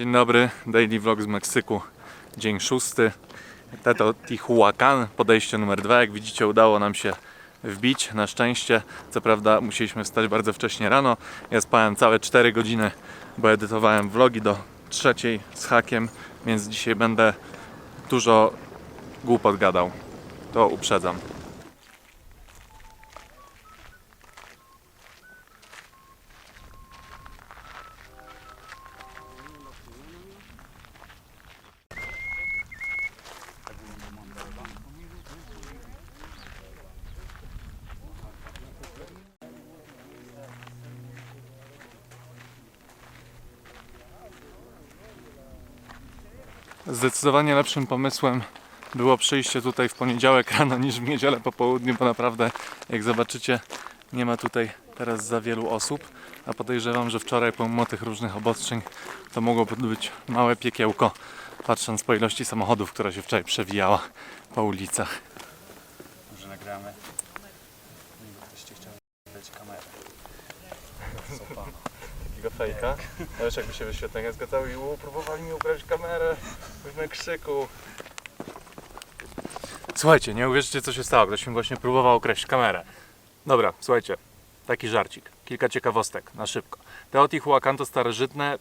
Dzień dobry, Daily Vlog z Meksyku, dzień szósty. Teto Tihuacan, podejście numer dwa. Jak widzicie, udało nam się wbić. Na szczęście, co prawda, musieliśmy wstać bardzo wcześnie rano. Ja spałem całe 4 godziny, bo edytowałem vlogi do trzeciej z hakiem, więc dzisiaj będę dużo głupot gadał. To uprzedzam. Zdecydowanie lepszym pomysłem było przyjście tutaj w poniedziałek rano niż w niedzielę po południu, bo naprawdę, jak zobaczycie, nie ma tutaj teraz za wielu osób, a podejrzewam, że wczoraj pomimo tych różnych obostrzeń to mogło być małe piekiełko, patrząc po ilości samochodów, która się wczoraj przewijała po ulicach. Może nagramy. Niby ktoś chciał dać kamerę. Sopa. Takiego fejka, a wiesz jakby się wyświetlenia zgadzały i próbowali mi ukraść kamerę w Meksyku. Słuchajcie, nie uwierzycie co się stało, ktoś mi właśnie próbował ukraść kamerę. Dobra, słuchajcie, taki żarcik, kilka ciekawostek, na szybko. Teotihuacan to starożytne,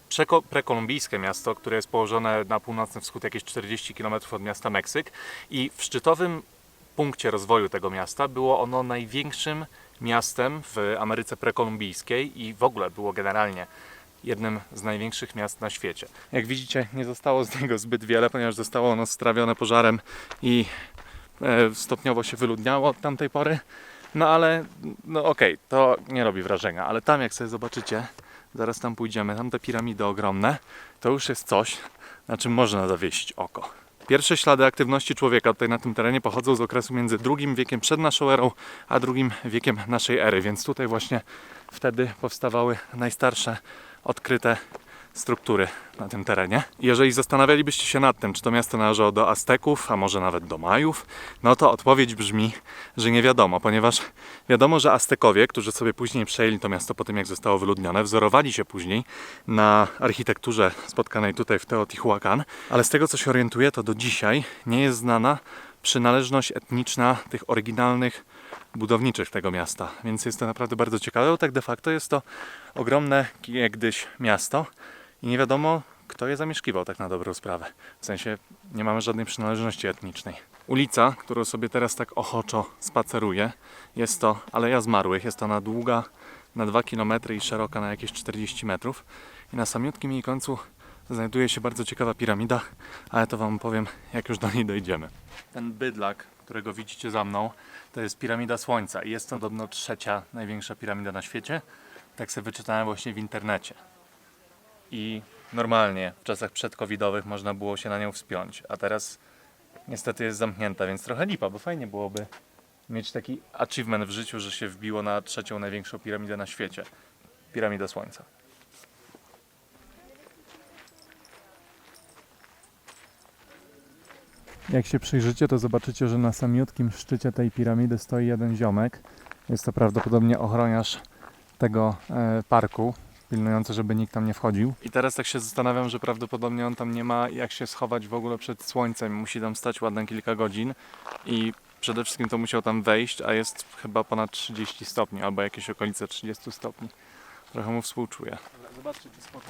prekolumbijskie miasto, które jest położone na północny wschód jakieś 40 km od miasta Meksyk i w szczytowym punkcie rozwoju tego miasta było ono największym miastem w Ameryce prekolumbijskiej i w ogóle było generalnie jednym z największych miast na świecie. Jak widzicie, nie zostało z niego zbyt wiele, ponieważ zostało ono strawione pożarem i e, stopniowo się wyludniało od tamtej pory. No ale, no okej, to nie robi wrażenia, ale tam jak sobie zobaczycie, zaraz tam pójdziemy, tam te piramidy ogromne, to już jest coś, na czym można zawiesić oko. Pierwsze ślady aktywności człowieka tutaj na tym terenie pochodzą z okresu między drugim wiekiem przed naszą erą, a drugim wiekiem naszej ery, więc tutaj właśnie wtedy powstawały najstarsze odkryte struktury na tym terenie. Jeżeli zastanawialibyście się nad tym, czy to miasto należało do Azteków, a może nawet do Majów, no to odpowiedź brzmi, że nie wiadomo, ponieważ wiadomo, że Aztekowie, którzy sobie później przejęli to miasto po tym, jak zostało wyludnione, wzorowali się później na architekturze spotkanej tutaj w Teotihuacan, ale z tego co się orientuję, to do dzisiaj nie jest znana przynależność etniczna tych oryginalnych budowniczych tego miasta, więc jest to naprawdę bardzo ciekawe, bo tak de facto jest to ogromne kiedyś miasto i nie wiadomo, kto je zamieszkiwał tak na dobrą sprawę. W sensie nie mamy żadnej przynależności etnicznej. Ulica, którą sobie teraz tak ochoczo spaceruję, jest to Aleja Zmarłych. Jest ona długa na 2 km i szeroka na jakieś 40 metrów. I na samiutkim jej końcu znajduje się bardzo ciekawa piramida, ale to Wam powiem, jak już do niej dojdziemy. Ten bydlak, którego widzicie za mną, to jest piramida Słońca i jest to podobno trzecia największa piramida na świecie. Tak sobie wyczytałem właśnie w internecie. I normalnie w czasach przedcovidowych można było się na nią wspiąć, a teraz niestety jest zamknięta, więc trochę lipa, bo fajnie byłoby mieć taki achievement w życiu, że się wbiło na trzecią największą piramidę na świecie. Piramida Słońca. Jak się przyjrzycie, to zobaczycie, że na samiutkim szczycie tej piramidy stoi jeden ziomek. Jest to prawdopodobnie ochroniarz tego e, parku, pilnujący, żeby nikt tam nie wchodził. I teraz tak się zastanawiam, że prawdopodobnie on tam nie ma jak się schować w ogóle przed słońcem. Musi tam stać ładne kilka godzin i przede wszystkim to musiał tam wejść, a jest chyba ponad 30 stopni, albo jakieś okolice 30 stopni. Trochę mu współczuję. Zobaczcie, to spoko.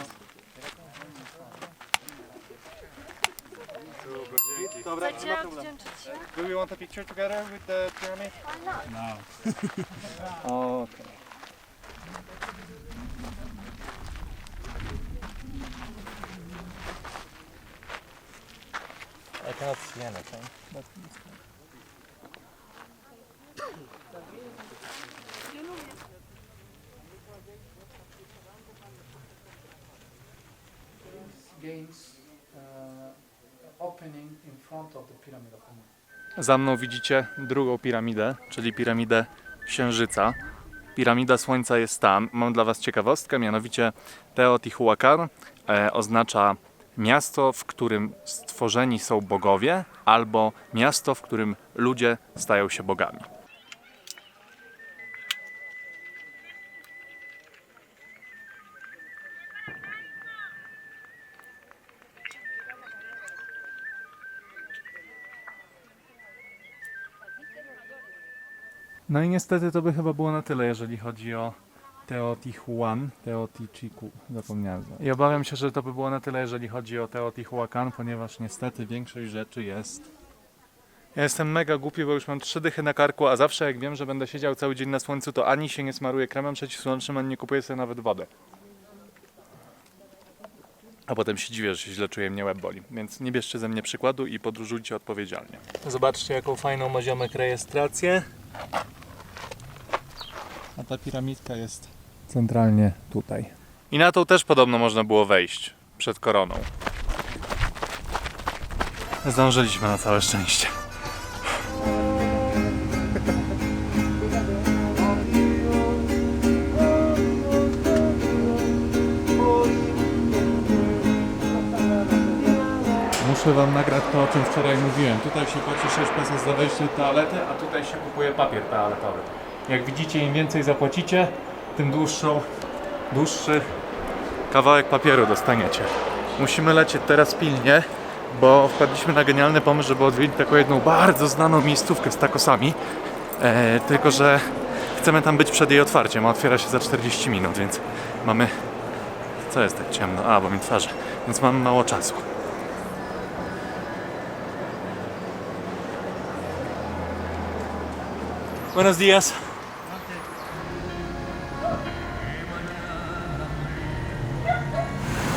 Dobra, Chcecie odwdzięczyć się? Do we want a picture together with the pyramid? No. Okay. I cannot see anything. But gains uh, opening in front of the pyramid of the moon. Za mną widzicie drugą piramidę, czyli piramidę Księżyca. Piramida Słońca jest tam. Mam dla Was ciekawostkę, mianowicie Teotihuacan e, oznacza miasto, w którym stworzeni są bogowie, albo miasto, w którym ludzie stają się bogami. No i niestety to by chyba było na tyle, jeżeli chodzi o Teotihuacan, Teotichiku, zapomniałem. I obawiam się, że to by było na tyle, jeżeli chodzi o Teotihuacan, ponieważ niestety większość rzeczy jest... Ja jestem mega głupi, bo już mam trzy dychy na karku, a zawsze jak wiem, że będę siedział cały dzień na słońcu, to ani się nie smaruję kremem przeciwsłonecznym, ani nie kupuję sobie nawet wodę. A potem się dziwię, że się źle czuję, mnie łeb boli. Więc nie bierzcie ze mnie przykładu i podróżujcie odpowiedzialnie. Zobaczcie, jaką fajną ma ziomek rejestrację. A ta piramidka jest centralnie tutaj. I na tą też podobno można było wejść przed koroną. Zdążyliśmy na całe szczęście. Muszę wam nagrać to, o czym wczoraj mówiłem. Tutaj się płaci 6 pesos za wejście do toalety, a tutaj się kupuje papier toaletowy. Jak widzicie, im więcej zapłacicie, tym dłuższą, dłuższy kawałek papieru dostaniecie. Musimy lecieć teraz pilnie, bo wpadliśmy na genialny pomysł, żeby odwiedzić taką jedną bardzo znaną miejscówkę z takosami. E, tylko, że chcemy tam być przed jej otwarciem, a otwiera się za 40 minut, więc mamy... Co jest tak ciemno? A, bo mi twarzy. Więc mamy mało czasu. Buenos días.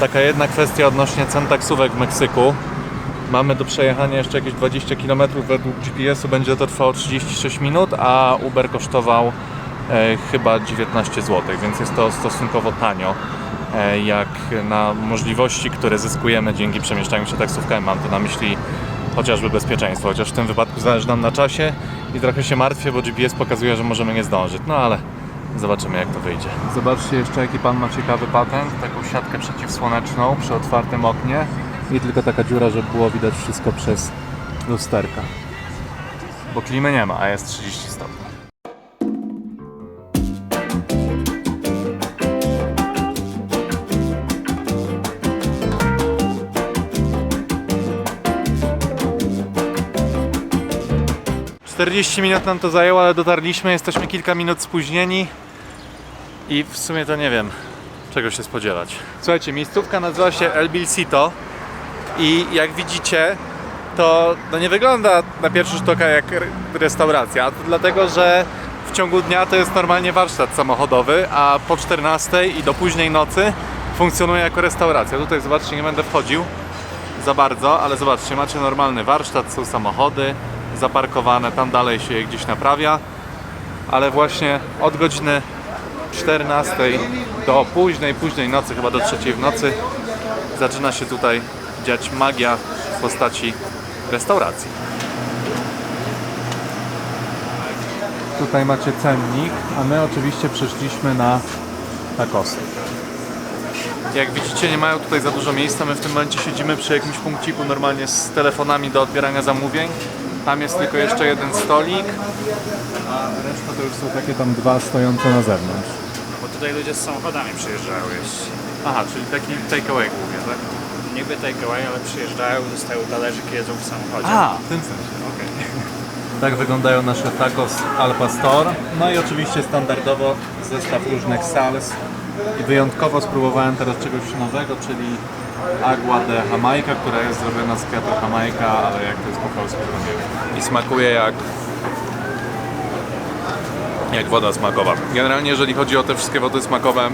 Taka jedna kwestia odnośnie cen taksówek w Meksyku. Mamy do przejechania jeszcze jakieś 20 km według GPS-u będzie to trwało 36 minut, a Uber kosztował e, chyba 19 zł, więc jest to stosunkowo tanio. E, jak na możliwości, które zyskujemy dzięki przemieszczaniu się taksówkami, mam tu na myśli chociażby bezpieczeństwo, chociaż w tym wypadku zależy nam na czasie i trochę się martwię, bo GPS pokazuje, że możemy nie zdążyć, no ale zobaczymy jak to wyjdzie. Zobaczcie jeszcze jaki pan ma ciekawy patent, taką siatkę przeciwsłoneczną przy otwartym oknie i tylko taka dziura, żeby było widać wszystko przez lusterka. Bo klimy nie ma, a jest 30 stopni. Czterdzieści minut nam to zajęło, ale dotarliśmy, jesteśmy kilka minut spóźnieni i w sumie to nie wiem, czego się spodziewać. Słuchajcie, miejscówka nazywa się El Bilsito i jak widzicie, to no nie wygląda na pierwszy rzut oka jak re- restauracja. To dlatego, że w ciągu dnia to jest normalnie warsztat samochodowy, a po 14 i do późnej nocy funkcjonuje jako restauracja. Tutaj zobaczcie, nie będę wchodził za bardzo, ale zobaczcie, macie normalny warsztat, są samochody zaparkowane, tam dalej się je gdzieś naprawia, ale właśnie od godziny 14 do późnej, późnej nocy, chyba do trzeciej w nocy zaczyna się tutaj dziać magia w postaci restauracji. Tutaj macie cennik, a my oczywiście przyszliśmy na takosy. Jak widzicie nie mają tutaj za dużo miejsca, my w tym momencie siedzimy przy jakimś punkciku normalnie z telefonami do odbierania zamówień. Tam jest tylko jeszcze jeden stolik, a reszta to już są takie tam dwa stojące na zewnątrz. Bo tutaj ludzie z samochodami przyjeżdżają jeść. Aha, czyli taki takeaway głównie, tak? Niby takeaway, ale przyjeżdżają, dostają talerzyk, jedzą w samochodzie. A, w tym sensie, okej. Tak wyglądają nasze tacos al pastor. No i oczywiście standardowo zestaw różnych sals. I wyjątkowo spróbowałem teraz czegoś nowego, czyli agua de Jamaica, która jest zrobiona z kwiatu Jamaica, ale jak to jest po polsku, to nie wiem. I smakuje jak jak woda smakowa. Generalnie jeżeli chodzi o te wszystkie wody smakowe,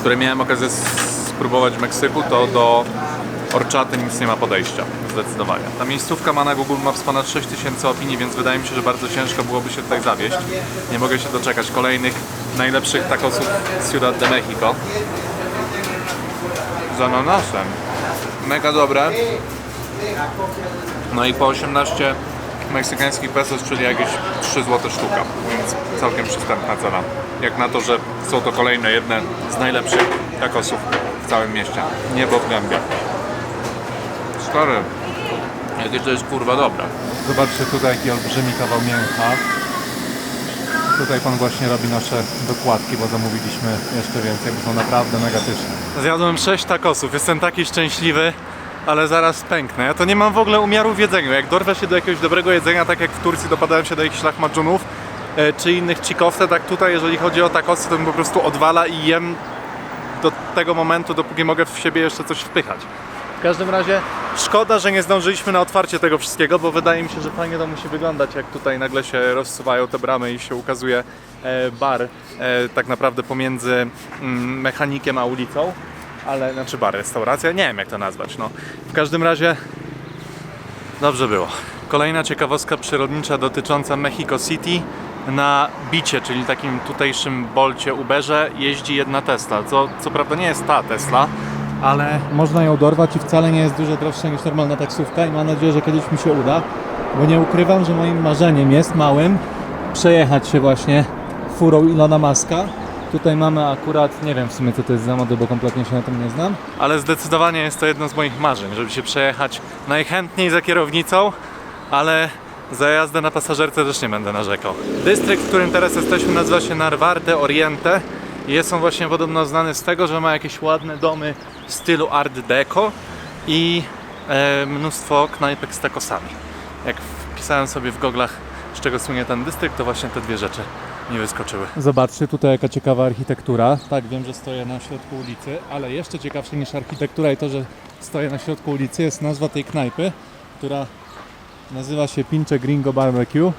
które miałem okazję spróbować w Meksyku, to do orczaty nic nie ma podejścia, zdecydowanie. Ta miejscówka ma na Google Maps ponad 6000 opinii, więc wydaje mi się, że bardzo ciężko byłoby się tutaj zawieść. Nie mogę się doczekać kolejnych najlepszych tacosów z Ciudad de Mexico. Z ananasem. Mega dobre. No i po 18 meksykańskich pesos, czyli jakieś 3 zł sztuka, więc całkiem przystępna cena. Jak na to, że są to kolejne jedne z najlepszych tacosów w całym mieście. Niebo w gębie. Stary, jakie to jest kurwa dobre. Zobaczcie tutaj jaki olbrzymi kawał mięcha. Tutaj pan właśnie robi nasze dokładki, bo zamówiliśmy jeszcze więcej, bo są naprawdę mega pyszne. Zjadłem 6 takosów, jestem taki szczęśliwy, ale zaraz pęknę. Ja to nie mam w ogóle umiaru w jedzeniu. Jak dorwę się do jakiegoś dobrego jedzenia, tak jak w Turcji dopadałem się do jakichś lahmacunów, e, czy innych chikowce, tak tutaj jeżeli chodzi o takosy, to mi po prostu odwala i jem do tego momentu, dopóki mogę w siebie jeszcze coś wpychać. W każdym razie szkoda, że nie zdążyliśmy na otwarcie tego wszystkiego, bo wydaje mi się, że fajnie to musi wyglądać, jak tutaj nagle się rozsuwają te bramy i się ukazuje e, bar e, tak naprawdę pomiędzy mm, mechanikiem a ulicą. Ale, znaczy bar, restauracja, nie wiem jak to nazwać, no. W każdym razie Dobrze było. Kolejna ciekawostka przyrodnicza dotycząca Mexico City. Na bicie, czyli takim tutejszym bolcie Uberze jeździ jedna Tesla. Co, co prawda nie jest ta Tesla, ale Można ją dorwać i wcale nie jest dużo droższa niż normalna taksówka i mam nadzieję, że kiedyś mi się uda, bo nie ukrywam, że moim marzeniem jest małym przejechać się właśnie furą Ilona Maska. Tutaj mamy akurat, nie wiem w sumie co to jest za model, bo kompletnie się na tym nie znam. ale zdecydowanie jest to jedno z moich marzeń, żeby się przejechać najchętniej za kierownicą, ale za jazdę na pasażerce też nie będę narzekał. Dystrykt, w którym teraz jesteśmy nazywa się Narvarte Oriente i jest on właśnie podobno znany z tego, że ma jakieś ładne domy w stylu Art Deco i e, mnóstwo knajpek z takosami. Jak wpisałem sobie w goglach, z czego słynie ten dystrykt, to właśnie te dwie rzeczy mi wyskoczyły. Zobaczcie tutaj jaka ciekawa architektura. Tak, wiem, że stoję na środku ulicy, ale jeszcze ciekawsze niż architektura i to, że stoję na środku ulicy jest nazwa tej knajpy, która nazywa się Pinche Gringo Barbecue.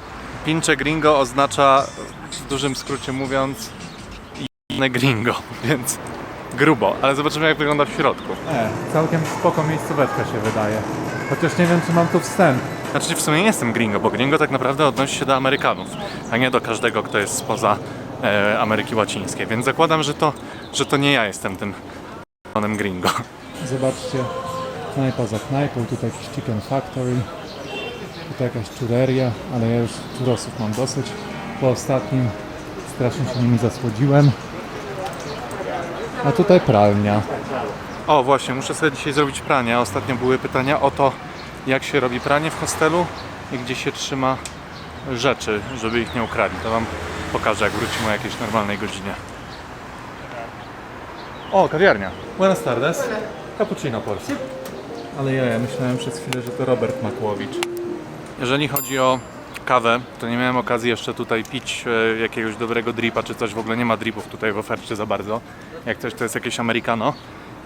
Pinche gringo oznacza, w dużym skrócie mówiąc, gringo, więc grubo, ale zobaczymy jak wygląda w środku. E, całkiem spoko miejscóweczka się wydaje. Chociaż nie wiem, czy mam tu wstęp. Znaczy w sumie nie jestem gringo, bo gringo tak naprawdę odnosi się do Amerykanów, a nie do każdego, kto jest spoza e, Ameryki Łacińskiej, więc zakładam, że to, że to nie ja jestem tym panem gringo. Zobaczcie, knajpa za knajpą, tutaj jakiś Chicken Factory, tutaj jakaś czureria, ale ja już czurosów mam dosyć. Po ostatnim strasznie się nimi zasłodziłem. A tutaj pralnia. O właśnie, muszę sobie dzisiaj zrobić pranie. Ostatnio były pytania o to, jak się robi pranie w hostelu i gdzie się trzyma rzeczy, żeby ich nie ukradli. To Wam pokażę, jak wrócimy o jakiejś normalnej godzinie. O, kawiarnia. Buenas tardes. Cappuccino, porcja. Ale ja, ja myślałem przez chwilę, że to Robert Makłowicz. Jeżeli chodzi o kawę, to nie miałem okazji jeszcze tutaj pić e, jakiegoś dobrego dripa czy coś. W ogóle nie ma dripów tutaj w ofercie za bardzo. Jak coś to jest jakieś americano.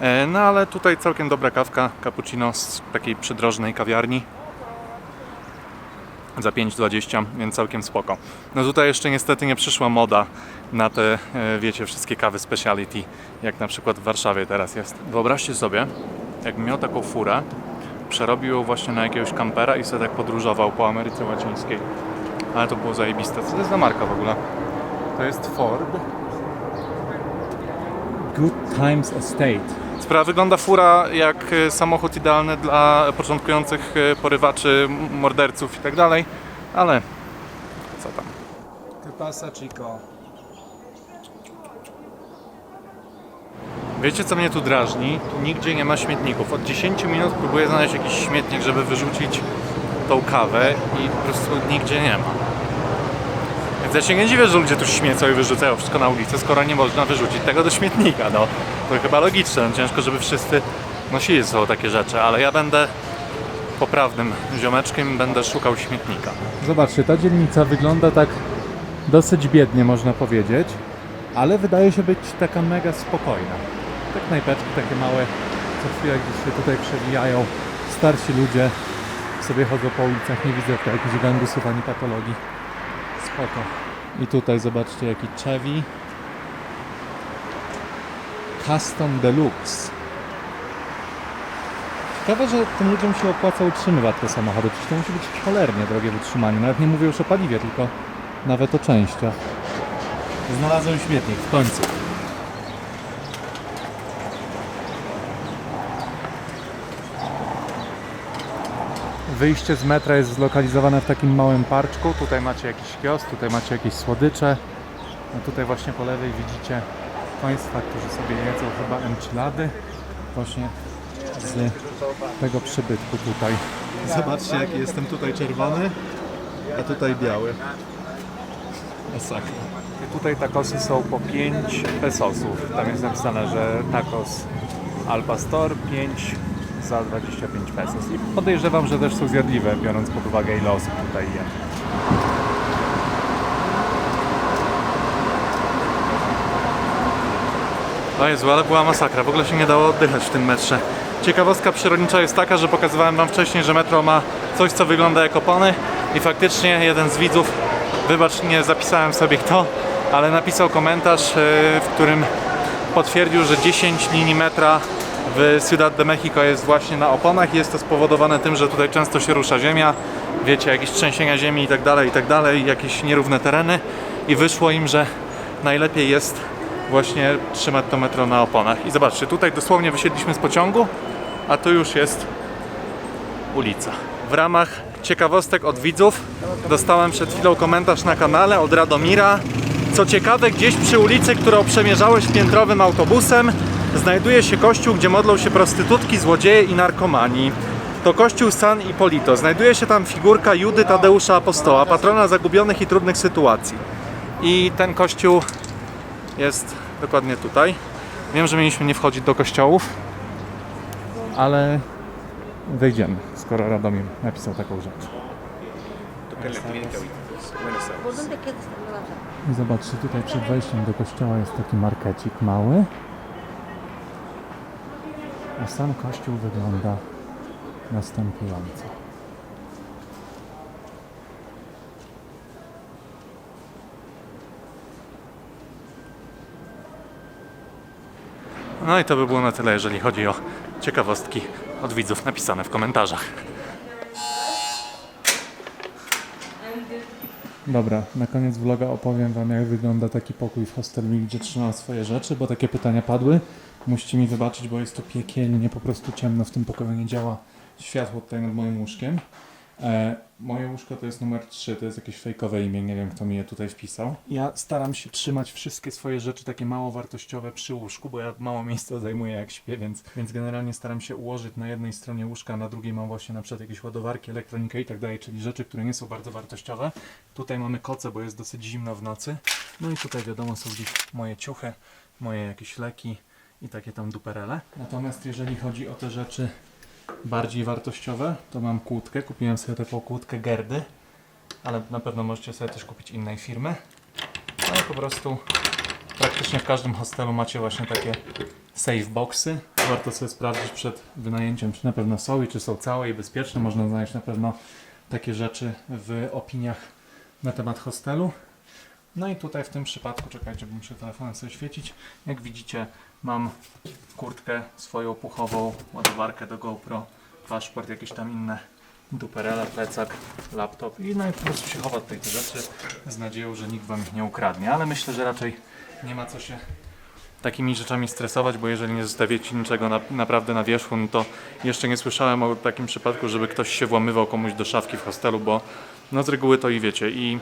E, No ale tutaj całkiem dobra kawka, cappuccino z takiej przydrożnej kawiarni. Za 5,20, więc całkiem spoko. No tutaj jeszcze niestety nie przyszła moda na te, e, wiecie, wszystkie kawy speciality, jak na przykład w Warszawie teraz jest. Wyobraźcie sobie, jakbym miał taką furę, przerobił ją właśnie na jakiegoś kampera i sobie tak podróżował po Ameryce Łacińskiej. Ale to było zajebiste. Co to jest za marka w ogóle? To jest Ford. Good Times Estate. Sprawa wygląda fura jak e, samochód idealny dla początkujących e, porywaczy, morderców i tak dalej, ale co tam. Que pasa, chico? Wiecie co mnie tu drażni? Tu nigdzie nie ma śmietników. Od 10 minut próbuję znaleźć jakiś śmietnik, żeby wyrzucić tą kawę i po prostu nigdzie nie ma. Więc ja się nie dziwię, że ludzie tu śmiecą i wyrzucają wszystko na ulicę, skoro nie można wyrzucić tego do śmietnika. No, to chyba logiczne. No, ciężko, żeby wszyscy nosili ze sobą takie rzeczy, ale ja będę poprawnym ziomeczkiem, będę szukał śmietnika. Zobaczcie, ta dzielnica wygląda tak dosyć biednie, można powiedzieć, ale wydaje się być taka mega spokojna. Te knajpeczki takie małe, co chwilę gdzieś się tutaj przewijają. Starsi ludzie sobie chodzą po ulicach, nie widzę tutaj jakichś gangusów ani patologii. Spoko. I tutaj zobaczcie jaki Chevy. Custom Deluxe. Ciekawe, że tym ludziom się opłaca utrzymywać te samochody. Przecież to musi być cholernie drogie w utrzymaniu. Nawet nie mówię już o paliwie, tylko nawet o częściach. Znalazłem śmietnik w końcu. Wyjście z metra jest zlokalizowane w takim małym parczku. Tutaj macie jakiś kiosk, tutaj macie jakieś słodycze. A tutaj właśnie po lewej widzicie Państwa, którzy sobie jedzą chyba enchilady. Właśnie z tego przybytku tutaj. Zobaczcie jaki jestem tutaj czerwony, a tutaj biały. Masakra. I tutaj takosy są po 5 pesosów. Tam jest napisane, że tacos al pastor 5 za 25 pesos. I podejrzewam, że też są zjadliwe, biorąc pod uwagę ile osób tutaj je. No Jezu, ale była masakra. W ogóle się nie dało oddychać w tym metrze. Ciekawostka przyrodnicza jest taka, że pokazywałem Wam wcześniej, że metro ma coś, co wygląda jak opony i faktycznie jeden z widzów, wybacz, nie zapisałem sobie kto, ale napisał komentarz, e, w którym potwierdził, że 10 linii metra w Ciudad de Mexico jest właśnie na oponach jest to spowodowane tym, że tutaj często się rusza ziemia, wiecie, jakieś trzęsienia ziemi i tak dalej, i tak dalej, jakieś nierówne tereny i wyszło im, że najlepiej jest właśnie trzymać to metro na oponach. I zobaczcie, tutaj dosłownie wysiedliśmy z pociągu, a tu już jest ulica. W ramach ciekawostek od widzów dostałem przed chwilą komentarz na kanale od Radomira. Co ciekawe, gdzieś przy ulicy, którą przemierzałeś piętrowym autobusem, znajduje się kościół, gdzie modlą się prostytutki, złodzieje i narkomani. To kościół San Ipolito. Znajduje się tam figurka Judy Tadeusza Apostoła, patrona zagubionych i trudnych sytuacji. I ten kościół jest dokładnie tutaj. Wiem, że mieliśmy nie wchodzić do kościołów, ale wejdziemy, skoro Radomir napisał taką rzecz. I zobaczcie, tutaj przed wejściem do kościoła jest taki markecik mały. A sam kościół wygląda następująco. No i to by było na tyle, jeżeli chodzi o ciekawostki od widzów napisane w komentarzach. Dobra, na koniec vloga opowiem Wam, jak wygląda taki pokój w hostelu, gdzie trzymam swoje rzeczy, bo takie pytania padły. Musicie mi wybaczyć, bo jest to piekielnie po prostu ciemno w tym pokoju, nie działa światło tutaj nad moim łóżkiem. E, moje łóżko to jest numer 3, to jest jakieś fejkowe imię, nie wiem kto mi je tutaj wpisał. Ja staram się trzymać wszystkie swoje rzeczy takie mało wartościowe przy łóżku, bo ja mało miejsca zajmuję jak śpię, więc, więc generalnie staram się ułożyć na jednej stronie łóżka, na drugiej mam właśnie na przykład jakieś ładowarki, elektronikę i tak dalej, czyli rzeczy, które nie są bardzo wartościowe. Tutaj mamy koce, bo jest dosyć zimno w nocy. No i tutaj wiadomo są gdzieś moje ciuchy, moje jakieś leki i takie tam duperele. Natomiast jeżeli chodzi o te rzeczy bardziej wartościowe, to mam kłódkę. Kupiłem sobie taką kłódkę Gerdy, ale na pewno możecie sobie też kupić innej firmy. No i po prostu praktycznie w każdym hostelu macie właśnie takie safe boxy. Warto sobie sprawdzić przed wynajęciem, czy na pewno są i czy są całe i bezpieczne. Można znaleźć na pewno takie rzeczy w opiniach na temat hostelu. No i tutaj w tym przypadku, czekajcie, bo muszę telefonem sobie świecić. Jak widzicie, mam kurtkę swoją puchową, ładowarkę do GoPro, paszport, jakieś tam inne duperele, plecak, laptop i no i po prostu się chowa tutaj te rzeczy z nadzieją, że nikt Wam ich nie ukradnie, ale myślę, że raczej nie ma co się takimi rzeczami stresować, bo jeżeli nie zostawiacie niczego na, naprawdę na wierzchu, no to jeszcze nie słyszałem o takim przypadku, żeby ktoś się włamywał komuś do szafki w hostelu, bo no z reguły to i wiecie, i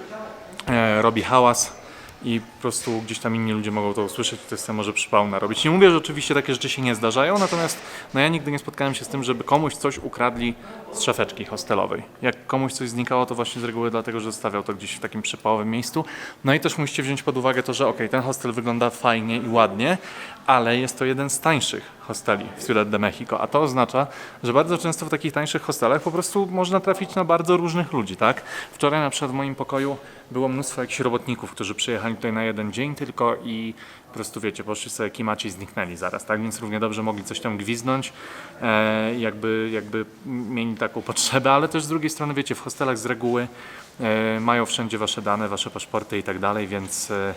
e, robi hałas i po prostu gdzieś tam inni ludzie mogą to usłyszeć i to jest może przypał narobić. Nie mówię, że oczywiście takie rzeczy się nie zdarzają, natomiast no ja nigdy nie spotkałem się z tym, żeby komuś coś ukradli z szafeczki hostelowej. Jak komuś coś znikało, to właśnie z reguły dlatego, że zostawiał to gdzieś w takim przypałowym miejscu. No i też musicie wziąć pod uwagę to, że ok, ten hostel wygląda fajnie i ładnie, ale jest to jeden z tańszych hosteli w Ciudad de Mexico, a to oznacza, że bardzo często w takich tańszych hostelach po prostu można trafić na bardzo różnych ludzi, tak? Wczoraj na przykład w moim pokoju było mnóstwo jakichś robotników, którzy przyjechali tutaj na jeden dzień tylko i po prostu wiecie, poszli sobie kimaci i zniknęli zaraz, tak? Więc równie dobrze mogli coś tam gwiznąć, e, jakby, jakby mieli taką potrzebę, ale też z drugiej strony wiecie, w hostelach z reguły e, mają wszędzie wasze dane, wasze paszporty i tak dalej, więc e,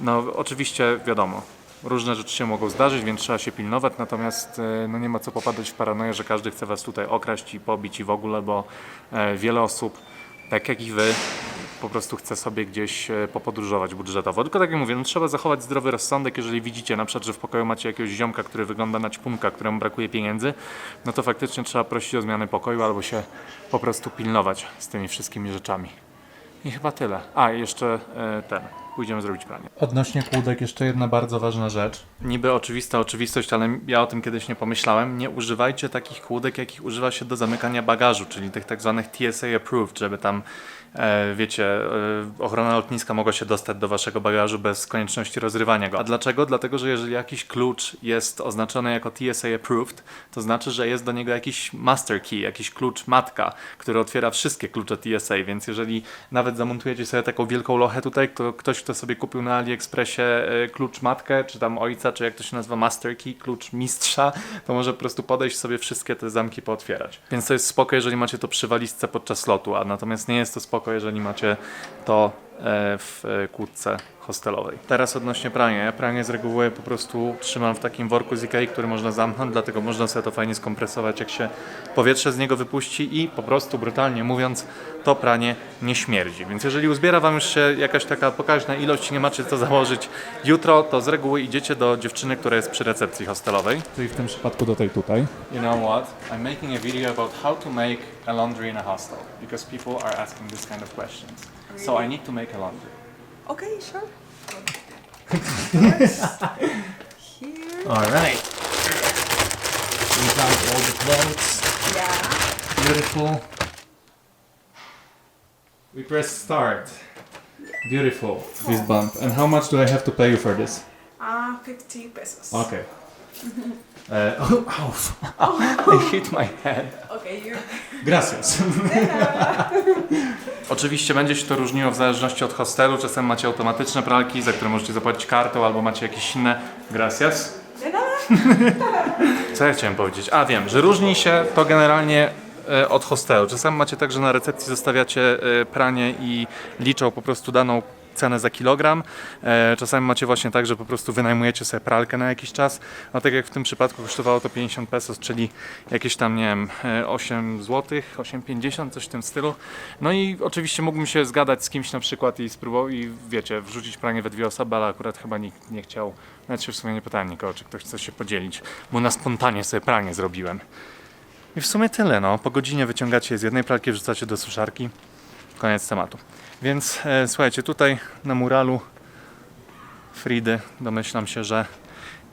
no oczywiście wiadomo, różne rzeczy się mogą zdarzyć, więc trzeba się pilnować, natomiast e, no nie ma co popadać w paranoję, że każdy chce was tutaj okraść i pobić i w ogóle, bo e, wiele osób, tak jak i wy, po prostu chce sobie gdzieś e, popodróżować budżetowo. Tylko tak jak mówię, no trzeba zachować zdrowy rozsądek, jeżeli widzicie na przykład, że w pokoju macie jakiegoś ziomka, który wygląda na ćpunka, któremu brakuje pieniędzy, no to faktycznie trzeba prosić o zmianę pokoju albo się po prostu pilnować z tymi wszystkimi rzeczami. I chyba tyle. A, jeszcze ten. Pójdziemy zrobić pranie. Odnośnie kłódek jeszcze jedna bardzo ważna rzecz. Niby oczywista oczywistość, ale ja o tym kiedyś nie pomyślałem. Nie używajcie takich kłódek, jakich używa się do zamykania bagażu, czyli tych tak zwanych TSA approved, żeby tam e, wiecie, e, ochrona lotniska mogła się dostać do waszego bagażu bez konieczności rozrywania go. A dlaczego? Dlatego, że jeżeli jakiś klucz jest oznaczony jako TSA approved, to znaczy, że jest do niego jakiś master key, jakiś klucz matka, który otwiera wszystkie klucze TSA, więc jeżeli nawet zamontujecie sobie taką wielką lochę tutaj, to ktoś kto sobie kupił na AliExpressie e, klucz matkę, czy tam ojca, czy jak to się nazywa, master key, klucz mistrza, to może po prostu podejść sobie wszystkie te zamki pootwierać. Więc to jest spoko, jeżeli macie to przy walizce podczas lotu, a natomiast nie jest to spoko, jeżeli macie to w e, kłódce hostelowej. Teraz odnośnie prania. Ja pranie z reguły po prostu trzymam w takim worku z Ikei, który można zamknąć, dlatego można sobie to fajnie skompresować, jak się powietrze z niego wypuści i po prostu, brutalnie mówiąc, to pranie nie śmierdzi. Więc jeżeli uzbiera Wam już się jakaś taka pokaźna ilość i nie macie co założyć jutro, to z reguły idziecie do dziewczyny, która jest przy recepcji hostelowej. Czyli w tym przypadku do tej tutaj. You know what? I'm making a video about how to make a laundry in a hostel because people are asking this kind of questions. So I need to make a laundry. Okay, sure. Here. All right. We got all the clothes. Yeah. Beautiful. We press start. Beautiful. This bump. And how much do I have to pay you for this? Ah, 50 pesos. Okay. Uh, oh, I hit my head. Gracias. Oczywiście będzie się to różniło w zależności od hostelu. Czasem macie automatyczne pralki, za które możecie zapłacić kartą, albo macie jakieś inne. Gracias. Co ja chciałem powiedzieć? A wiem, że różni się to generalnie e, od hostelu. Czasami macie tak, że na recepcji zostawiacie e, pranie i liczą po prostu daną cenę za kilogram. E, Czasami macie właśnie tak, że po prostu wynajmujecie sobie pralkę na jakiś czas. No tak jak w tym przypadku kosztowało to 50 pesos, czyli jakieś tam, nie wiem, e, 8 zł, 8,50, coś w tym stylu. No i oczywiście mógłbym się zgadać z kimś na przykład i spróbować, i wiecie, wrzucić pranie we dwie osoby, ale akurat chyba nikt nie chciał. Nawet się w sumie nie pytałem nikogo, czy ktoś chce się podzielić, bo na spontanie sobie pranie zrobiłem. I w sumie tyle, no. Po godzinie wyciągacie je z jednej pralki, wrzucacie do suszarki. Koniec tematu. Więc e, słuchajcie, tutaj na muralu Fridy domyślam się, że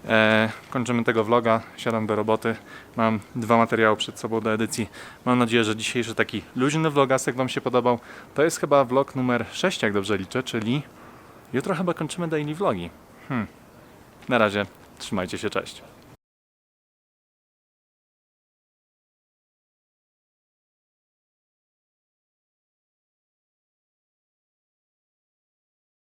e, kończymy tego vloga, siadam do roboty. Mam dwa materiały przed sobą do edycji. Mam nadzieję, że dzisiejszy taki luźny vlogasek Wam się podobał. To jest chyba vlog numer 6, jak dobrze liczę, czyli jutro chyba kończymy daily vlogi. Hmm. Na razie, trzymajcie się, cześć.